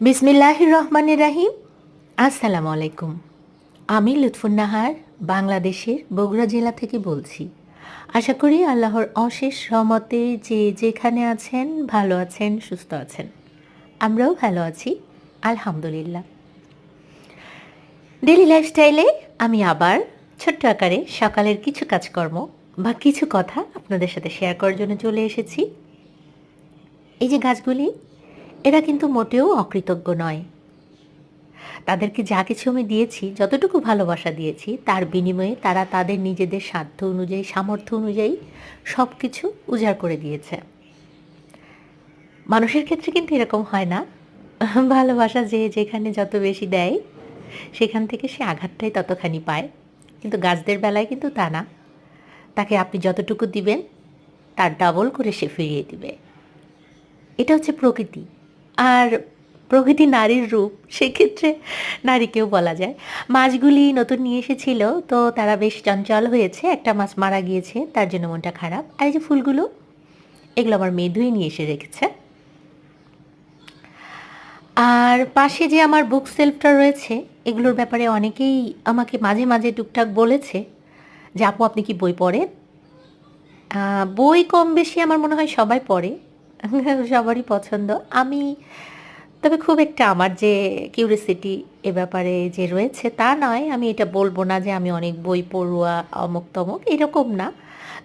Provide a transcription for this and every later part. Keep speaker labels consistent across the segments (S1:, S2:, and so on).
S1: বিসমিল্লাহ রহমান রাহিম। আসসালামু আলাইকুম আমি লুৎফুন্নাহার, বাংলাদেশের বগুড়া জেলা থেকে বলছি। আশা করি আল্লাহর অশেষ রহমতে যে যেখানে আছেন, ভালো আছেন, সুস্থ আছেন। আমরাও ভালো আছি, আলহামদুলিল্লাহ। ডেলি লাইফস্টাইলে আমি আবার ছোট্ট আকারে সকালের কিছু কাজকর্ম বা কিছু কথা আপনাদের সাথে শেয়ার করার জন্য চলে এসেছি। এই যে গাছগুলি এরা কিন্তু মোটেও অকৃতজ্ঞ নয়। তাদেরকে যা কিছু আমি দিয়েছি, যতটুকু ভালোবাসা দিয়েছি, তার বিনিময়ে তারা তাদের নিজেদের সাধ্য অনুযায়ী, সামর্থ্য অনুযায়ী সব কিছু উজাড় করে দিয়েছে। মানুষের ক্ষেত্রে কিন্তু এরকম হয় না। ভালোবাসা যে যেখানে যত বেশি দেয়, সেখান থেকে সে আঘাতটাই ততখানি পায়। কিন্তু গাছদের বেলায় কিন্তু তা না। তাকে আপনি যতটুকু দিবেন, তার ডাবল করে সে ফিরিয়ে দিবে। এটা হচ্ছে প্রকৃতি। আর প্রকৃতি নারীর রূপ, সেক্ষেত্রে নারীকেও বলা যায়। মাছগুলি নতুন নিয়ে এসেছিল, তো তারা বেশ চঞ্চল হয়েছে। একটা মাছ মারা গিয়েছে, তার জন্য মনটা খারাপ। আর এই যে ফুলগুলো, এগুলো আমার মেয়ে ধুয়ে নিয়ে এসে রেখেছে। আর পাশে যে আমার বুক সেলফটা রয়েছে, এগুলোর ব্যাপারে অনেকেই আমাকে মাঝে মাঝে টুকটাক বলেছে যে, আপু, আপনি কি বই পড়েন? বই কম বেশি আমার মনে হয় সবাই পড়ে। সবারই পছন্দ। আমি, তবে খুব একটা আমার যে কিউরিসিটি এ ব্যাপারে যে রয়েছে তা নয়। আমি এটা বলব না যে আমি অনেক বই পড়ুয়া অমুক তমুক এরকম না।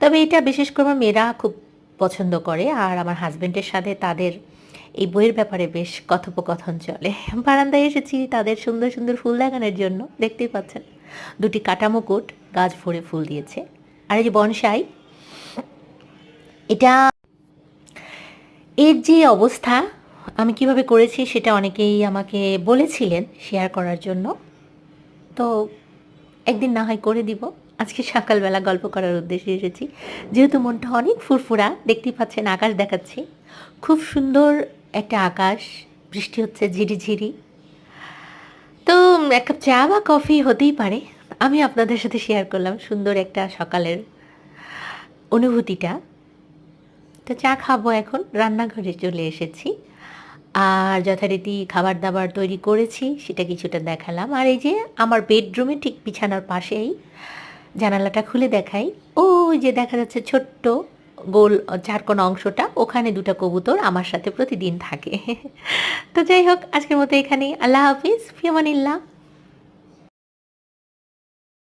S1: তবে এটা বিশেষ করে আমার মেয়েরা খুব পছন্দ করে আর আমার হাজব্যান্ডের সাথে তাদের এই বইয়ের ব্যাপারে বেশ কথোপকথন চলে। বারান্দায় এসেছি তাদের সুন্দর সুন্দর ফুল দেখানোর জন্য, দেখতেই পাচ্ছেন। দুটি কাটা মুকুট, গাছ ভরে ফুল দিয়েছে। আর এই যে বনসাই, এটা এর যে অবস্থা, আমি কীভাবে করেছি সেটা অনেকেই আমাকে বলেছিলেন শেয়ার করার জন্য। তো একদিন না হয় করে দিব। আজকে সকালবেলা গল্প করার উদ্দেশ্যে এসেছি। যেহেতু মনটা অনেক ফুরফুরা, দেখতেই পাচ্ছেন আকাশ দেখাচ্ছি। খুব সুন্দর একটা আকাশ, বৃষ্টি হচ্ছে ঝিরিঝিরি তো এক কাপ চা বা কফি হতেই পারে। আমি আপনাদের সাথে শেয়ার করলাম সুন্দর একটা সকালের অনুভূতিটা। তো চা খাব এখন, রান্নাঘরে চলে এসেছি। আর যথারীতি খাবার দাবার তৈরি করেছি, সেটা কিছুটা দেখালাম। আর এই যে আমার বেডরুমে ঠিক বিছানার পাশেই জানালাটা খুলে দেখাই। ওই যে দেখা যাচ্ছে ছোট্ট গোল চারকোনা অংশটা, ওখানে দুটো কবুতর আমার সাথে প্রতিদিন থাকে। তো যাই হোক, আজকের মতো এখানেই। আল্লাহ হাফিজ, ফিয়ামানিল্লাহ।